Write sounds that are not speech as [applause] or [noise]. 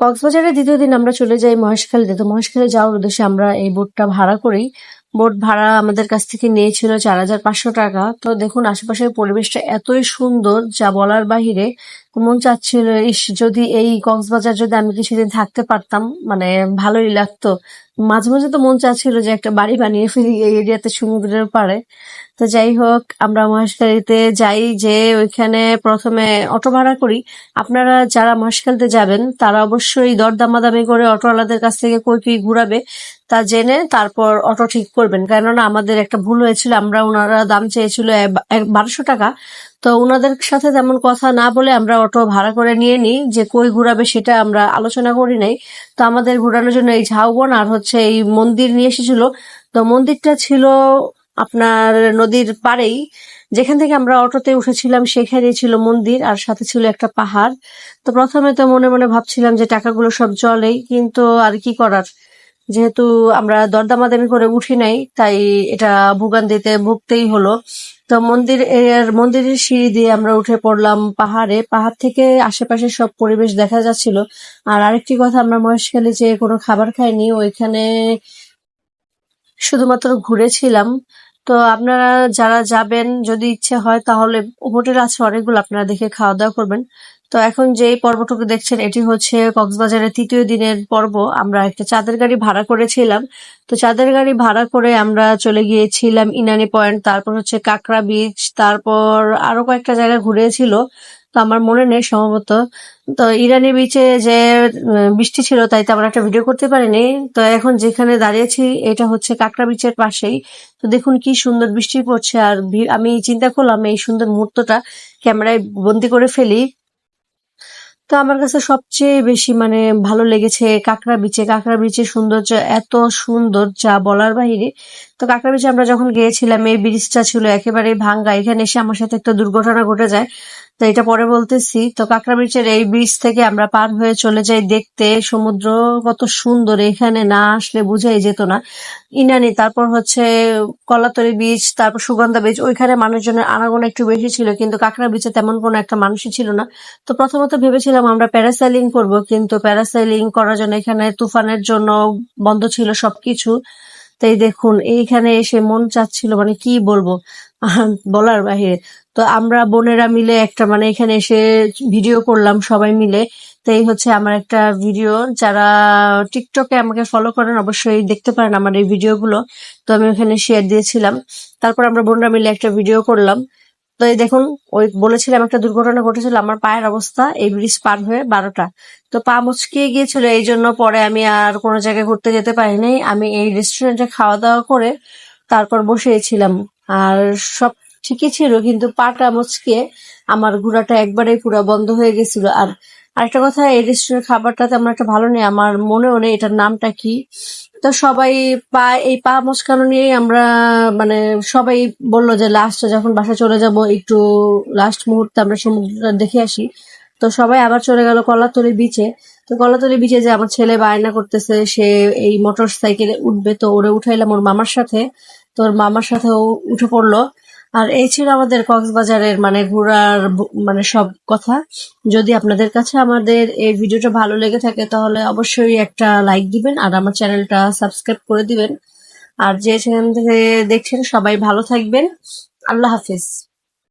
কক্সবাজারের দ্বিতীয় দিন আমরা চলে যাই মহেশখালীতে। তো মহেশখালী যাওয়ার উদ্দেশ্যে আমরা এই বোটটা ভাড়া করি। বোট ভাড়া আমাদের কাছ থেকে নিয়েছিল চার হাজার পাঁচশো টাকা। তো দেখুন, আশেপাশের পরিবেশটা এতই সুন্দর যা বলার বাহিরে মন চাচ্ছিল, ইস, যদি এই কক্সবাজার যদি আমি কিছুদিন থাকতে পারতাম মানে ভালোই লাগতো। মাঝে মাঝে তো মন চাচ্ছিল যে একটা বাড়ি বানিয়ে ফেলি এই এরিয়াতে সমুদ্রের পাড়ে। তো যাই হোক, আমরা মহেশখালীতে যাই যে ওইখানে প্রথমে অটো ভাড়া করি। আপনারা যারা মহেশখালীতে যাবেন, তারা অবশ্যই দরদামাদামি করে অটোওয়ালাদের কাছ থেকে কই কই ঘুরাবে, তা জেনে তারপর অটো ঠিক করবেন। কেননা আমাদের একটা ভুল হয়েছিল, আমরা ওনারা দাম চেয়েছিল বারোশো টাকা। তো ওনাদের সাথে তেমন কথা না বলে আমরা অটো ভাড়া করে নিয়ে নিই। যে কই ঘুরাবে সেটা আমরা আলোচনা করি নাই। তো আমাদের ঘুরানোর জন্য এই ঝাউবন আর হচ্ছে এই মন্দির নিয়ে এসেছিল। তো মন্দিরটা ছিল আপনার নদীর পাড়েই। যেখান থেকে আমরা অটোতে উঠেছিলাম সেখানে ছিল মন্দির আর সাথে ছিল একটা পাহাড়। তো প্রথমে তো মনে মনে ভাবছিলাম যে টাকাগুলো সব জলেই, কিন্তু আর কি করার? যেহেতু আমরা দরদামাদামি করে উঠি নাই, তাই এটা ভোগান্তিতে ভুগতেই হলো। তো মন্দির, এর মন্দিরের সিঁড়ি দিয়ে আমরা উঠে পড়লাম পাহাড়ে। পাহাড় থেকে আশেপাশে সব পরিবেশ দেখা যাচ্ছিল। আর আরেকটি কথা, আমরা মহেশখালী যে কোনো খাবার খাইনি, ওইখানে শুধুমাত্র ঘুরেছিলাম। তো আপনারা যারা যাবেন, যদি ইচ্ছে হয়, তাহলে হোটেল আছে অনেকগুলো, আপনারা দেখে খাওয়া দাওয়া করবেন। তো এখন যেই পর্বটুকু দেখছেন, এটি হচ্ছে কক্সবাজারের তৃতীয় দিনের পর্ব। আমরা একটা চাঁদের গাড়ি ভাড়া করেছিলাম। তো চাঁদের গাড়ি ভাড়া করে আমরা চলে গিয়েছিলাম ইনানি পয়েন্ট, তারপর হচ্ছে কাকড়া বিচ তারপর আরও কয়েকটা জায়গা ঘুরেছিল। তো আমার মনে নেই সম্ভবত। তো ইরানি বিচে যে বৃষ্টি ছিল তাই তো আমরা একটা ভিডিও করতে পারিনি। তো এখন যেখানে দাঁড়িয়েছি, এটা হচ্ছে কাকড়া বিচের পাশেই। তো দেখুন কি সুন্দর বৃষ্টি পড়ছে, আর আমি চিন্তা করলাম এই সুন্দর মুহূর্তটা ক্যামেরায় বন্দি করে ফেলি। তো আমার কাছে সবচেয়ে বেশি মানে ভালো লেগেছে কাঁকড়া বিচে। কাঁকড়া বিচের সৌন্দর্য এত সুন্দর যা বলার বাহিরে তো কাঁকড়া বিচে আমরা যখন গিয়েছিলাম, এই ব্রিজটা ছিল একেবারে ভাঙ্গা। এখানে এসে আমার সাথে একটা দুর্ঘটনা ঘটে যায়, তো এটা পরে বলতেছি। তো কাঁকড়া ব্রিজের এই ব্রিজ থেকে আমরা পার হয়ে চলে যাই দেখতে, সমুদ্র কত সুন্দর, এখানে না আসলে বুঝাই যেত না। ইনানি, তারপর হচ্ছে কলাতলি বিচ তারপর সুগন্ধা বীজ ওইখানে মানুষজনের আনাগোনা একটু বেশি ছিল, কিন্তু কাঁকড়া বিচে তেমন কোনো একটা মানুষই ছিল না। তো প্রথমত ভেবেছিলাম আমরা প্যারাসাইলিং করব, কিন্তু প্যারাসাইলিং করার জন্য এখানে তুফানের জন্য বন্ধ ছিল সবকিছু। তাই দেখুন, এইখানে এসে মন চাচ্ছিল মানে কি বলব, [laughs] বলার বাহিরে। তো আমরা বোনেরা মিলে একটা মানে এখানে এসে ভিডিও করলাম সবাই মিলে। তাই হচ্ছে আমার একটা ভিডিও, যারা টিকটকে আমাকে ফলো করেন অবশ্যই দেখতে পারেন আমার এই ভিডিওগুলো। তো আমি ওখানে শেয়ার দিয়েছিলাম। তারপর আমরা বোনরা মিলে একটা ভিডিও করলাম। তো এই দেখুন, ওই বলেছিলাম একটা দুর্ঘটনা ঘটেছিল, আমার পায়ের অবস্থা, এই ব্রিজ পার হয়ে বারোটা। তো পা মুচকিয়ে গিয়েছিল, এই জন্য পরে আমি আর কোনো জায়গায় ঘুরতে যেতে পারিনি। আমি এই রেস্টুরেন্টে খাওয়া দাওয়া করে তারপর বসেছিলাম। আর সব ঠিকই ছিল, কিন্তু পাটা মুচকিয়ে আমার ঘোরাটা একবারেই পুরো বন্ধ হয়ে গেছিল। আর আরেকটা কথা, এই রেস্টুরেন্টের খাবারটা তেমন একটা ভালো নেই, আমার মনেও নেই এটার নামটা কি। তো সবাই পা, এই পা মস্কানো নিয়ে আমরা মানে সবাই বলল যে লাস্টে যখন বাসা চলে যাব, একটু লাস্ট মুহূর্তে আমরা সমুদ্রটা দেখে আসি। তো সবাই আবার চলে গেল কলাতলি বিচে তো কলাতলি বিচে যে আমার ছেলে বায়না করতেছে, সে এই মোটর সাইকেলে উঠবে, তো ওরে উঠাইলাম ওর মামার সাথে। তোর মামার সাথেও উঠে পড়ল। আর এই ছিল আমাদের কক্সবাজারের মানে ঘোরার মানে সব কথা। যদি আপনাদের কাছে আমাদের এই ভিডিওটা ভালো লেগে থাকে, তাহলে অবশ্যই একটা লাইক দিবেন আর আমার চ্যানেলটা সাবস্ক্রাইব করে দিবেন। আর যে সেখান থেকে দেখছেন, সবাই ভালো থাকবেন। আল্লাহ হাফিজ।